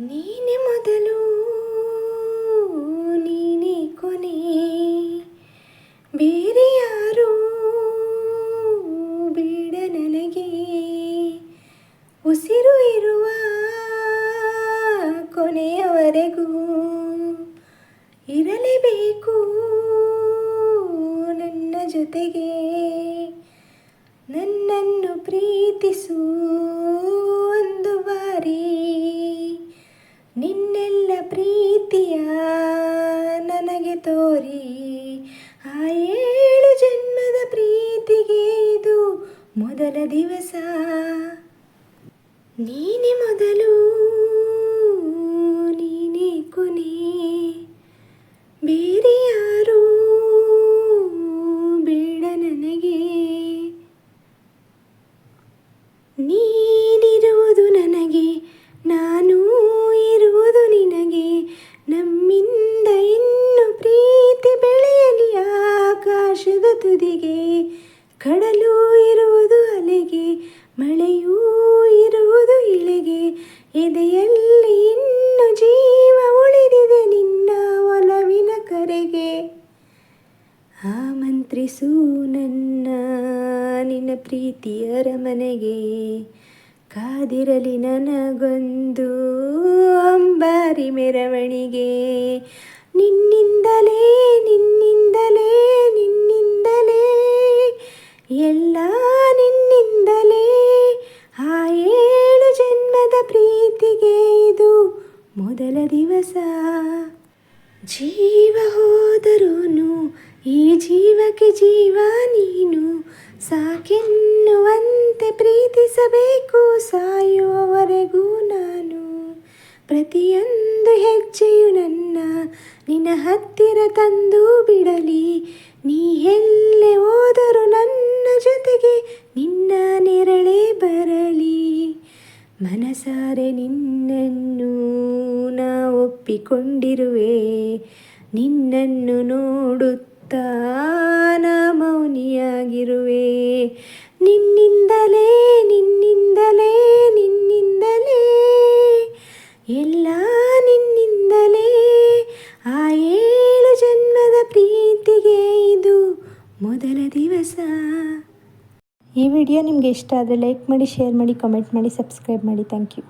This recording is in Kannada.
ನೀನೆ ಮೊದಲು, ನೀನೆ ಕೊನೆ. ಬೇರೆ ಯಾರು ಬೇಡ ನನಗೆ. ಉಸಿರು ಇರುವ ಕೊನೆಯವರೆಗೂ ಇರಲೇಬೇಕು ನನ್ನ ಜೊತೆಗೆ. ನನ್ನನ್ನು ಪ್ರೀತಿಸು. ಪ್ರೀತಿಯ ನನಗೆ ತೋರಿ, ಆ ಏಳು ಜನ್ಮದ ಪ್ರೀತಿಗೆ ಇದು ಮೊದಲ ದಿವಸ. ನೀನೆ ಮೊದಲು, ನೀನೇ ಕೊನೆ. ಬೇರೆ ಯಾರು ಬೇಡ ನನಗೆ. ನೀನಿರುವುದು ಆಕಾಶದ ತುದಿಗೆ ಕಡಲು ಇರುವುದು ಅಲೆಗೆ, ಮಳೆಯೂ ಇರುವುದು ಇಳೆಗೆ. ಎದೆಯಲ್ಲಿ ಇನ್ನು ಜೀವ ಉಳಿದಿದೆ ನಿನ್ನ ಒಲವಿನ ಕರೆಗೆ. ಆಮಂತ್ರಿಸು ನನ್ನ ನಿನ್ನ ಪ್ರೀತಿಯರ ಮನೆಗೆ ಕಾದಿರಲಿ ನನಗೊಂದು ಅಂಬಾರಿ ಮೆರವಣಿಗೆ. ನಿನ್ನಿಂದಲೇ ಎಲ್ಲ ನಿನ್ನಿಂದಲೇ ಆ ಏಳು ಜನ್ಮದ ಪ್ರೀತಿಗೆ ಇದು ಮೊದಲ ದಿವಸ. ಜೀವ ಹೋದರೂನು ಈ ಜೀವಕ್ಕೆ ಜೀವ ನೀನು. ಸಾಕೆನ್ನುವಂತೆ ಪ್ರೀತಿಸಬೇಕು, ಸಾಯುವವರೆಗೂ ನಾನು. ಪ್ರತಿಯೊಂದು ಹೆಜ್ಜೆಯು ನನ್ನ, ನಿನ್ನ ಹತ್ತಿರ ತಂದು ಬಿಡಲಿ. ನೀ ಎಲ್ಲೆ ಹೋದರೂ ನನ್ನ ಜೊತೆಗೆ ನಿನ್ನ ನೆರಳೇ ಬರಲಿ. ಮನಸಾರೆ ನಿನ್ನನ್ನು ನಾ ಒಪ್ಪಿಕೊಂಡಿರುವೆ. ನಿನ್ನನ್ನು ನೋಡುತ್ತಾ ಮೌನಿಯಾಗಿರುವೆ. ನಿನ್ನಿಂದಲೇ ನಿನ್ನಿಂದಲೇ ನಿನ್ನಿಂದಲೇ. ಎಲ್ಲ ಮೊದಲ ದಿವಸ. ಈ ವಿಡಿಯೋ ನಿಮಗೆ ಇಷ್ಟ ಆದರೆ ಲೈಕ್ ಮಾಡಿ ಶೇರ್ ಮಾಡಿ ಕಮೆಂಟ್ ಮಾಡಿ ಸಬ್ಸ್ಕ್ರೈಬ್ ಮಾಡಿ. Thank you